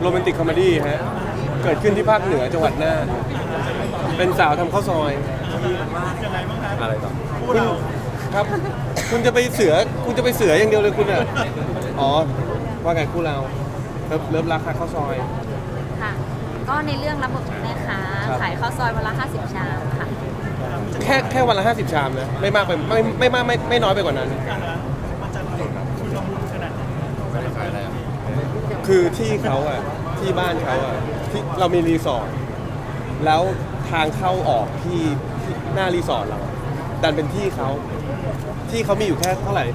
โรแมนติกคอมเมดี้ฮะ เกิดขึ้นที่ภาคเหนือจังหวัดน่านเป็นสาวทำข้าวซอย อะไรต่อคุณครับ คุณจะไปเสือ คุณจะไปเสืออย่างเดียวเลยคุณอะ อ๋อ ว่าไงคู่เรา เลิฟเลิฟรักค่ะข้าวซอย ค่ะ ก็ในเรื่องรับบทเป็นแม่ค้าครับ ขายข้าวซอยวันละ 50 ชามค่ะ แค่แค่วันละ 50 ชามนะ ไม่มากไปไม่ไม่มากไม่ไม่น้อยไปกว่านั้น คือที่เขาอะที่บ้านเขาอะที่เรามีรีสอร์ทแล้วทางเข้าออกที่ที่หน้ารีสอร์ทเราอะดันเป็นที่เขาที่เขามีอยู่แค่เท่าไหร่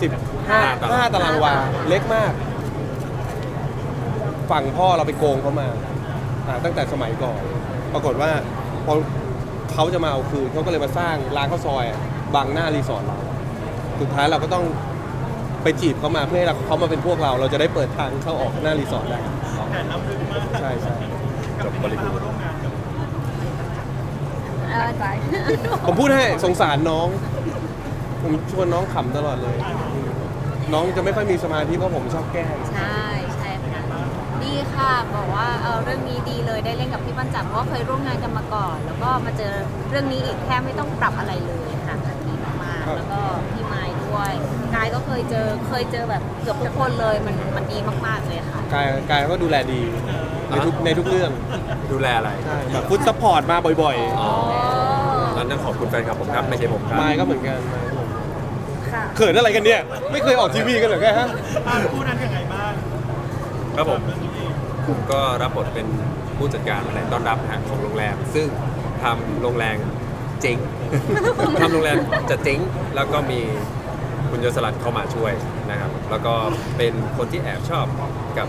สิบห้าห้าตารางวาเล็กมาก ฝั่งพ่อเราไปโกงเขามาอ่าตั้งแต่สมัยก่อน ปรากฏว่าพอเขาจะมาเอาคืนเขาก็เลยมาสร้างร้านข้าวซอยอะบังหน้ารีสอร์ทเรา สุดท้ายเราก็ต้อง ไปจีบเขามาเพื่อให้เขามาเป็นพวกเรา เราจะได้เปิดทางเข้าออกหน้ารีสอร์ทได้ใช่ใช่จบบริบูรณ์เออใจผมพูดให้สงสารน้อง ผมชวนน้องขำตลอดเลย น้องจะไม่ค่อยมีสมาธิเพราะผมชอบแกล้งใช่ใช่ค่ะดีค่ะบอกว่าเออเรื่องนี้ดีเลยได้เล่นกับพี่ปัญจับเพราะเคยร่วมงานกันมาก่อน แล้วก็มาเจอเรื่องนี้อีกแค่ไม่ต้องปรับอะไรเลยค่ะดีมากๆแล้วก็พี่ไม้ด้วยกายก็เคยเจอเคยเจอแบบเกือบทุกคนเลยมันมันดีมากๆเลยค่ะ กายกายเขาก็ดูแลดีในทุกในทุกเรื่องดูแลอะไรใช่แบบฟุตซัพพอร์ตมาบ่อยอ๋อนั่นต้องขอบคุณแฟนคลับผมครับไม่ใช่ผมครับๆมายก็เหมือนกันมายก็เหมือนกันค่ะ เขินอะไรกันเนี่ย ไม่เคยออกทีวีกันเหรอแกฮะครับผมผมก็รับบทเป็นผู้จัดการอะไรต้อนรับนะฮะของโรงแรม ซึ่งทำโรงแรมเจ๊ง ทำโรงแรมจะเจ๊งแล้วก็มี คุณยศรัตน์เข้ามาช่วยนะครับ แล้วก็เป็นคนที่แอบชอบกับ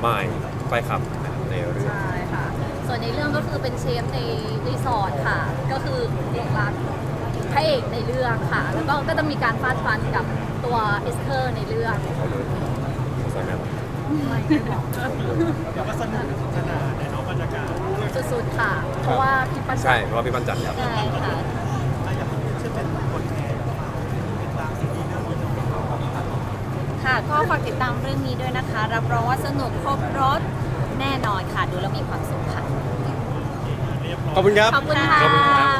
ไมล์ไฟขับนะครับในเรื่อง ใช่ค่ะ ส่วนในเรื่องก็คือเป็นเชฟในรีสอร์ทค่ะ ก็คือหลงรักพระเอกในเรื่องค่ะ แล้วก็ก็จะมีการฟาดฟันกับตัวเอสเธอร์ในเรื่อง เขาเลยสวยไหมสุดๆค่ะ เพราะว่าพี่ปัญใช่ เพราะว่าพี่ปัญจัดครับ ใช่ค่ะ ค่ะ ก็ฝากติดตามเรื่องนี้ด้วยนะคะ รับรองว่าสนุกครบรถแน่นอนค่ะ ดูแล้วมีความสุขค่ะ ขอบคุณครับ ขอบคุณค่ะขอบคุณครับ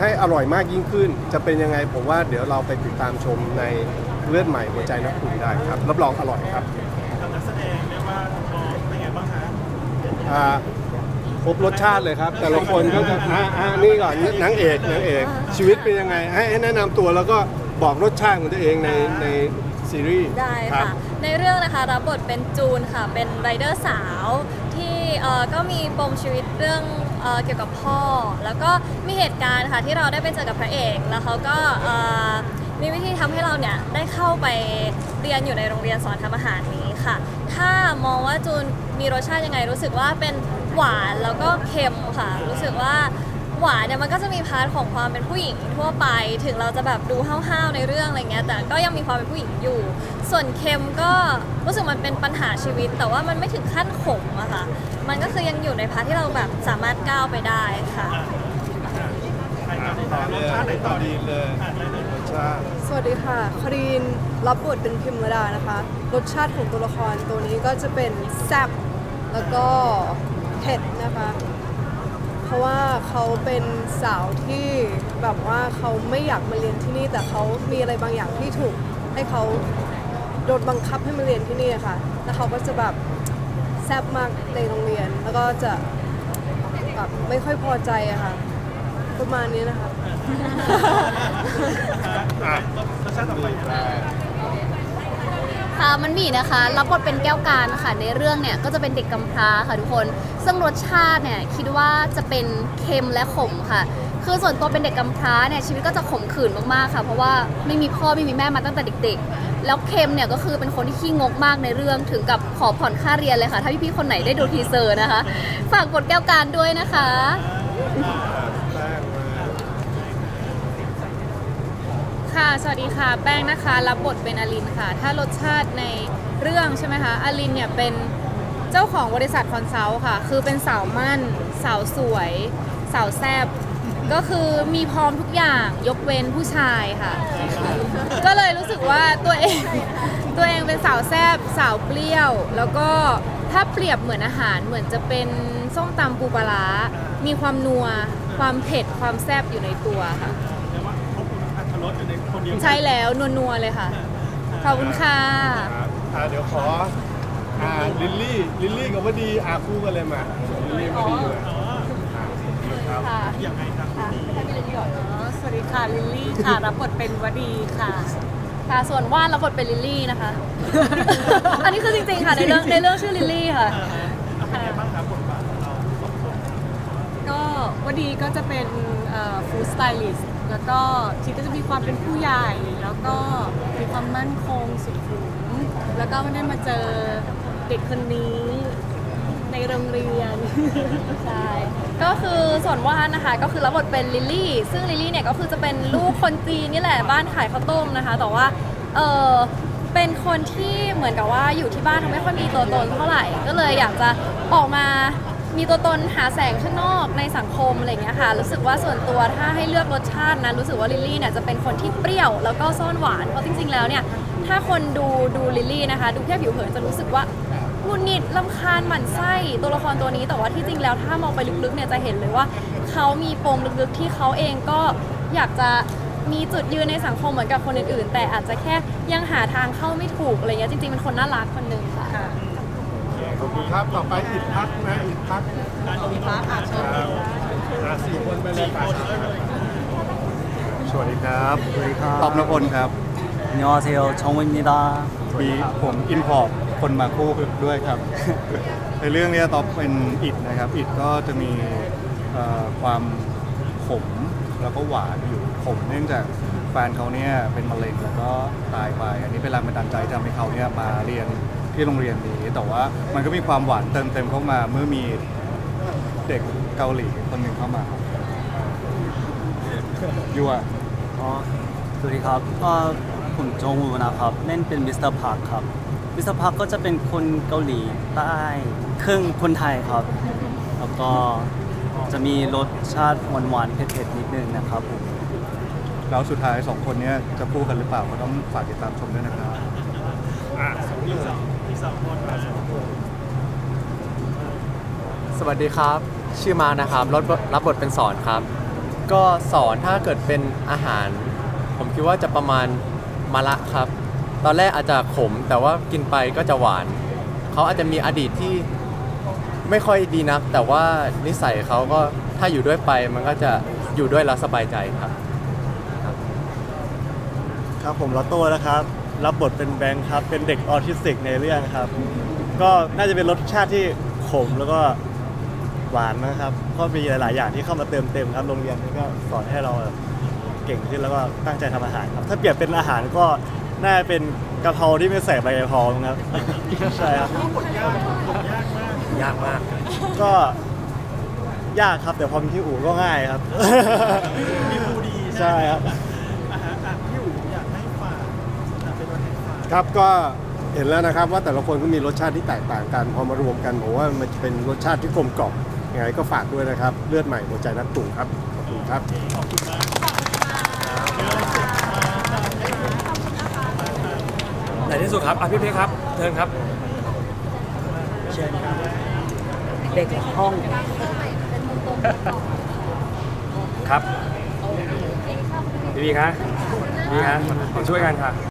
ให้อร่อยมากยิ่งขึ้น จะเป็นยังไงผมว่าเดี๋ยวเราไปติดตามชมในเลือดใหม่หัวใจนักคุยได้ครับ รับรองอร่อยครับอ่าครบรสชาติเลยครับ แต่ละคนก็จะอ่าอ่านี่ก่อนนางเอกนางเอก ชีวิตเป็นยังไง ให้ให้แนะนำตัวแล้วก็ บอกรสชาติของตัวเองในในซีรีส์ได้รับ ค่ะ ในเรื่องนะคะรับบทเป็นจูนค่ะ เป็นไรเดอร์สาวที่เอ่อก็มีปมชีวิตเรื่องเอ่อเกี่ยวกับพ่อ แล้วก็มีเหตุการณ์ค่ะที่เราได้ไปเจอกับพระเอก แล้วเขาก็เอ่อมีวิธีทำให้เราเนี่ยได้เข้าไปเรียนอยู่ในโรงเรียนสอนทำอาหารนี้ค่ะ ถ้ามองว่าจูนมีรสชาติยังไงรู้สึกว่าเป็นหวานแล้วก็เค็มค่ะ รู้สึกว่า หวานเนี่ยมันก็จะมีพาร์ทของความเป็นผู้หญิงทั่วไป ถึงเราจะแบบดูห้าวๆในเรื่องอะไรเงี้ยแต่ก็ยังมีความเป็นผู้หญิงอยู่ ส่วนเค็มก็รู้สึกมันเป็นปัญหาชีวิต แต่ว่ามันไม่ถึงขั้นขมอะค่ะมันก็คือยังอยู่ในพาร์ทที่เราแบบสามารถก้าวไปได้ค่ะรสชาติไหนต่อดีเลยรสชาติสวัสดีค่ะคารีนรับบทเป็นพิมรดานะคะ รสชาติของตัวละครตัวนี้ก็จะเป็นแซ่บแล้วก็เผ็ดนะคะ เพราะว่าเขาเป็นสาวที่แบบว่าเขาไม่อยากมาเรียนที่นี่ แต่เขามีอะไรบางอย่างที่ถูกให้เขาโดนบังคับให้มาเรียนที่นี่ค่ะ แล้วเขาก็จะแบบแซบมากในโรงเรียน แล้วก็จะแบบไม่ค่อยพอใจอะค่ะ ประมาณนี้นะคะค่ะมันมีนะคะ รับบทเป็นแก้วการค่ะในเรื่องเนี่ยก็จะเป็นเด็กกำพร้าค่ะทุกคน ซึ่งรสชาติเนี่ยคิดว่าจะเป็นเค็มและขมค่ะ คือส่วนตัวเป็นเด็กกำพร้าเนี่ยชีวิตก็จะขมขื่นมากๆค่ะ เพราะว่าไม่มีพ่อไม่มีแม่มาตั้งแต่เด็ก ๆ แล้วเค็มเนี่ยก็คือเป็นคนที่ขี้งกมากในเรื่องถึงกับขอผ่อนค่าเรียนเลยค่ะ ถ้าพี่ๆคนไหนได้ดูทีเซอร์นะคะ ฝากกดแก้วการด้วยนะคะ ค่ะ สวัสดีค่ะ แป้งนะคะ รับบทเป็นอลินค่ะ ถ้ารสชาติในเรื่องใช่ไหมคะ อลินเนี่ยเป็นเจ้าของบริษัทคอนซัลท์ค่ะ คือเป็นสาวมั่น สาวสวย สาวแซบ ก็คือมีพร้อมทุกอย่างยกเว้นผู้ชายค่ะ ก็เลยรู้สึกว่าตัวเอง ตัวเองเป็นสาวแซบ สาวเปรี้ยว แล้วก็ถ้าเปรียบเหมือนอาหารเหมือนจะเป็นส้มตำปูปลาร้ามีความนัว ความเผ็ด ความแซบอยู่ในตัวค่ะ คุณอัตรสอยู่ในคนเดียวใช่แล้วนัวๆเลยค่ะ ขอบคุณค่ะ ครับอ่าเดี๋ยวขออ่าลิลลี่ ลิลลี่กับวดีอาคู่กันเลยมาลิลลี่วดีเลยอ่าครับค่ะยังไงครับ สวัสดีค่ะ ลิลลี่ค่ะ รับบทเป็นวดีค่ะ ค่ะ ส่วนว่านรับบทเป็นลิลลี่นะคะ อันนี้คือจริงๆค่ะในเรื่องในเรื่องชื่อลิลลี่ค่ะเป็นไงบ้างครับบทบาทของเราสองคน ก็ดีก็จะเป็นฟู้ดสไตลิสต์แล้วก็ทีก็จะมีความเป็นผู้ใหญ่ แล้วก็มีความมั่นคงสุขุมแล้วก็ไม่ได้มาเจอเด็กคนนี้ในโรงเรียน ใช่ ก็คือส่วนว่านนะคะ ก็คือรับบทเป็นลิลลี่ ซึ่งลิลลี่เนี่ยก็คือจะเป็นลูกคนจีนนี่แหละบ้านขายข้าวต้มนะคะ แต่ว่าเออเป็นคนที่เหมือนกับว่าอยู่ที่บ้านเขาไม่ค่อยมีตัวตนเท่าไหร่ ก็เลยอยากจะออกมา มีตัวตนหาแสงข้างนอกในสังคมอะไรอย่างเงี้ยค่ะ รู้สึกว่าส่วนตัวถ้าให้เลือกรสชาตินะรู้สึกว่าลิลลี่เนี่ยจะเป็นคนที่เปรี้ยวแล้วก็ซ่อนหวาน เพราะจริงๆแล้วเนี่ยถ้าคนดูดูลิลลี่นะคะ ดูแค่ผิวเผินจะรู้สึกว่าหงุดหงิดลำคาญหมั่นไส้ตัวละครตัวนี้แต่ว่าที่จริงแล้วถ้ามองไปลึกๆเนี่ยจะเห็นเลยว่าเขามีปมลึกๆที่เขาเองก็อยากจะมีจุดยืนในสังคมเหมือนกับคนอื่นๆ แต่อาจจะแค่ยังหาทางเข้าไม่ถูกอะไรเงี้ยจริงๆเป็นคนน่ารักคนหนึ่งค่ะ ครับต่อไปอีกพักนะอีกพักอีกพักอะเชิญอะสี่คนไปเลยป่ะสวัสดีครับสวัสดีครับตอบนพลครับยอเซลชองวินนิดามีผมอินพอร์ตคนมาคู่ด้วยครับ ในเรื่องนี้ตอบเป็นอิดนะครับ อิดก็จะมีความขมแล้วก็หวานอยู่ขมเนื่องจากแฟนเขาเนี่ยเป็นมะเร็งแล้วก็ตายไป อันนี้เป็นแรงบันดาลใจทำให้เขาเนี่ยมาเรียน ที่โรงเรียนนี้ แต่ว่ามันก็มีความหวานเติมเต็มเข้ามา เมื่อมีเด็กเกาหลีคนหนึ่งเข้ามายัว 어, สวัสดีครับเอ่อผมจงวูนะครับเล่นเป็นมิสเตอร์พาร์คครับมิสเตอร์พาร์คก็จะเป็นคนเกาหลีใต้ครึ่งคนไทยครับ แล้วก็จะมีรสชาติหวานๆเผ็ดๆนิดนึงนะครับผมแล้วสุดท้ายสองคนเนี้ยจะคู่กันหรือเปล่าก็ต้องฝากติดตามชมด้วยนะครับ อ่าสองที่สองที่ สองคนมาสองคนสวัสดีครับ ชื่อมานะครับรับบทรับบทเป็นสอนครับ ก็สอนถ้าเกิดเป็นอาหาร ผมคิดว่าจะประมาณมะละครับ ตอนแรกอาจจะขมแต่ว่ากินไปก็จะหวาน เขาอาจจะมีอดีตที่ไม่ค่อยดีนัก แต่ว่านิสัยเขาก็ถ้าอยู่ด้วยไปมันก็จะอยู่ด้วยแล้วสบายใจครับ ครับผมลอตโต้นะครับ รับบทเป็นแบงค์ครับ เป็นเด็กออทิสติกในเรื่องครับ ก็น่าจะเป็นรสชาติที่ขมแล้วก็หวานนะครับก็มีหลาย ๆ อย่างที่เข้ามาเติมเต็มครับโรงเรียนนี้ก็สอนให้เราแบบเก่งขึ้นแล้วก็ตั้งใจทำอาหารครับ ถ้าเปรียบเป็นอาหารก็น่าจะเป็นกะเพราที่ไม่ใส่ใบกะเพราครับ ใช่ครับยากมาก ก็ยากครับแต่พอมีที่อู่ก็ง่ายครับ มีผู้ดีใช่ครับอ่าฮะอะพี่อู๋อยากให้ฝากอะเป็นวันแห่งฝาก ครับก็เห็นแล้วนะครับว่าแต่ละคนก็มีรสชาติที่แตกต่างกันพอมารวมกันผมว่ามันจะเป็นรสชาติที่กลมกล่อมยังไงก็ฝากด้วยนะครับ เลือดใหม่หัวใจนักตุ่งครับขอบคุณครับในที่สุดครับอะพี่เพชรครับเชิญครับเชิญครับเด็กห้องครับพี่พีครับพี่พีครับมาช่วยกันค่ะ